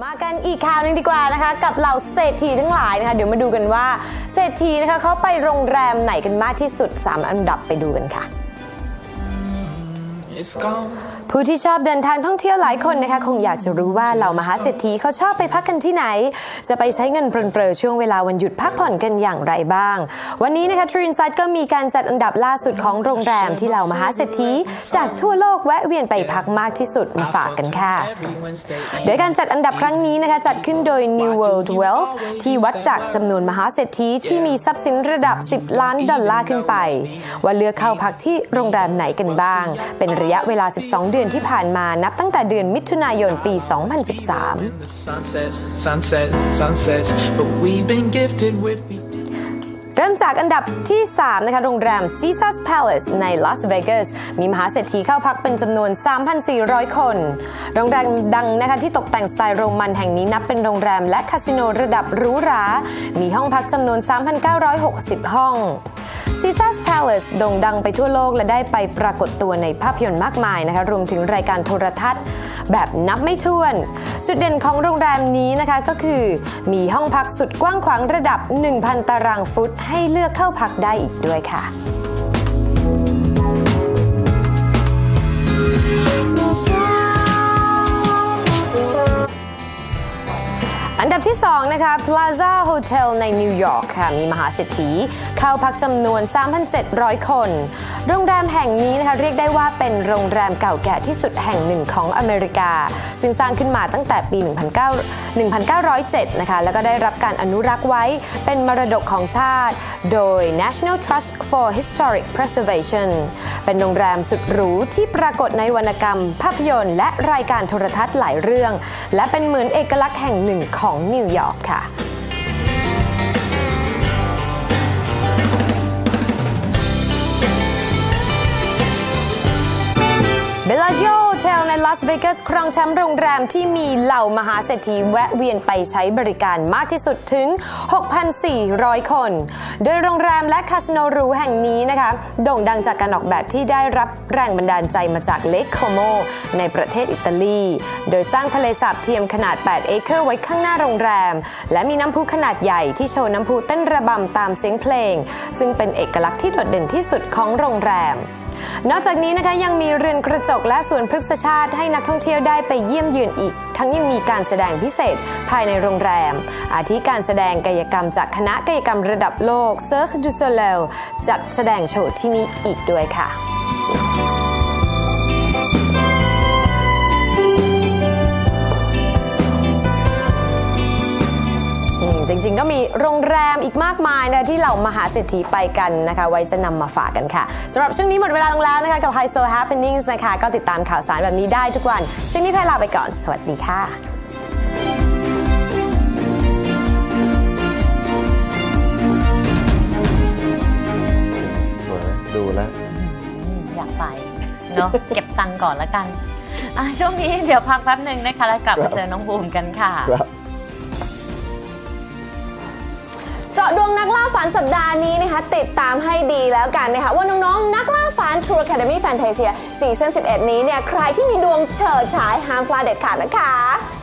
มากันอีกข่าวหนึงดีกว่านะคะ กับเหล่าเศรษฐีทั้งหลายนะคะ เดี๋ยวมาดูกันว่า เศรษฐีนะคะเขาไปโรงแรมไหนกันมากที่สุด 3 อันดับไปดูกันค่ะ ผู้ที่ชอบเดินทางท่องเที่ยวหลายคนนะคะ คงอยากจะรู้ว่าเหล่ามหาเศรษฐีเขาชอบไปพักกันที่ไหน จะไปใช้เงินเปรอๆช่วงเวลาวันหยุดพักผ่อนกันอย่างไรบ้าง วันนี้นะคะ True Insight ก็มีการจัดอันดับล่าสุดของโรงแรมที่เหล่ามหาเศรษฐีจากทั่วโลกแวะเวียนไปพักมากที่สุดมาฝากกันค่ะ โดยการจัดอันดับครั้งนี้นะคะจัดขึ้นโดย New World Wealth ที่วัดจากจำนวนมหาเศรษฐีที่มีทรัพย์สินระดับ 10 ล้านดอลลาร์ขึ้นไป ว่าเลือกเข้าพักที่โรงแรมไหนกันบ้าง เป็นระยะเวลา 12 เดือนที่ผ่านมานับตั้งแต่เดือนมิถุนายนปี 2013 เริ่มจากอันดับที่ 3 นะคะ โรงแรม Caesars Palace ในลาสเวกัสมีมหาเศรษฐีเข้าพักเป็นจำนวน 3,400 คน โรงแรมดังนะคะที่ตกแต่งสไตล์โรมันแห่งนี้นับเป็นโรงแรมและคาสิโนระดับหรูหรา มีห้องพักจำนวน 3,960 ห้อง Caesars Palace โด่งดังไปทั่วโลกและได้ไปปรากฏตัวในภาพยนตร์มากมายนะคะรวมถึงรายการโทรทัศน์ แบบนับไม่ถ้วน จุดเด่นของโรงแรมนี้นะคะก็คือมีห้องพักสุดกว้างขวางระดับ 1,000 ตารางฟุตให้เลือกเข้าพักได้อีกด้วยค่ะ นะคะ Plaza Hotel ในนิวยอร์กค่ะ มีมหาเศรษฐีเข้าพักจำนวน 3,700 คน โรงแรมแห่งนี้นะคะเรียกได้ว่าเป็นโรงแรมเก่าแก่ที่สุดแห่งหนึ่งของอเมริกา ซึ่งสร้างขึ้นมาตั้งแต่ปี19 1907 นะคะ แล้วก็ได้รับการอนุรักษ์ไว้เป็นมรดกของชาติ โดย National Trust for Historic Preservation เป็นโรงแรมสุดหรูที่ปรากฏในวรรณกรรม ภาพยนตร์ และรายการโทรทัศน์หลายเรื่อง และเป็นเหมือนเอกลักษณ์แห่งหนึ่งของนิวยอร์กค่ะ เทลในลาสเวกัสครองแชมป์โรงแรมที่มีเหล่ามหาเศรษฐีแวะเวียนไปใช้บริการมากที่สุดถึง 6,400 คน โดยโรงแรมและคาสิโนรูแห่งนี้นะคะ โด่งดังจากการออกแบบที่ได้รับแรงบันดาลใจมาจากเลคโคโมในประเทศอิตาลี โดยสร้างทะเลสาบเทียมขนาด 8 เอเคอร์ไว้ข้างหน้าโรงแรม และมีน้ำพุขนาดใหญ่ที่โชว์น้ำพุเต้นระบำตามเสียงเพลง ซึ่งเป็นเอกลักษณ์ที่โดดเด่นที่สุดของโรงแรม นอกจากนี้นะคะยังมีเรือนกระจกและสวนพฤกษชาติให้นักท่องเที่ยวได้ไปเยี่ยมเยือนอีก ทั้งยังมีการแสดงพิเศษภายในโรงแรม อาทิการแสดงกายกรรมจากคณะกายกรรมระดับโลกเซิร์คดูโซเลลจัดแสดงโชว์ที่นี่อีกด้วยค่ะ งๆก็มีโรงแรมอีกมากมายนะที่เหล่ามหาเศรษฐีไปกันนะคะ ไว้จะนำมาฝากกันค่ะสำหรับช่วงนี้หมดเวลาลงแล้วนะคะกับ High So Happenings นะคะ ก็ติดตามข่าวสารแบบนี้ได้ทุกวัน ช่วงนี้แพรลาไปก่อน สวัสดีค่ะสวยไหมดูแล้วอยากไปเนาะเก็บตังค์ก่อนแล้วกันอะช่วงนี้เดี๋ยวพักแป๊บหนึ่งนะคะแล้วกลับครัมาบเจอน้องบูมกันค่ะาะดวงนักล่าฝันสัปดาห์นี้นะคะ ติดตามให้ดีแล้วกันนะคะ ว่าน้องๆ นักล่าฝัน True Academy Fantasia ซีซั่น11 นี้เนี่ย ใครที่มีดวงเฉิดฉายห้ามพลาดเด็ดขาดนะคะ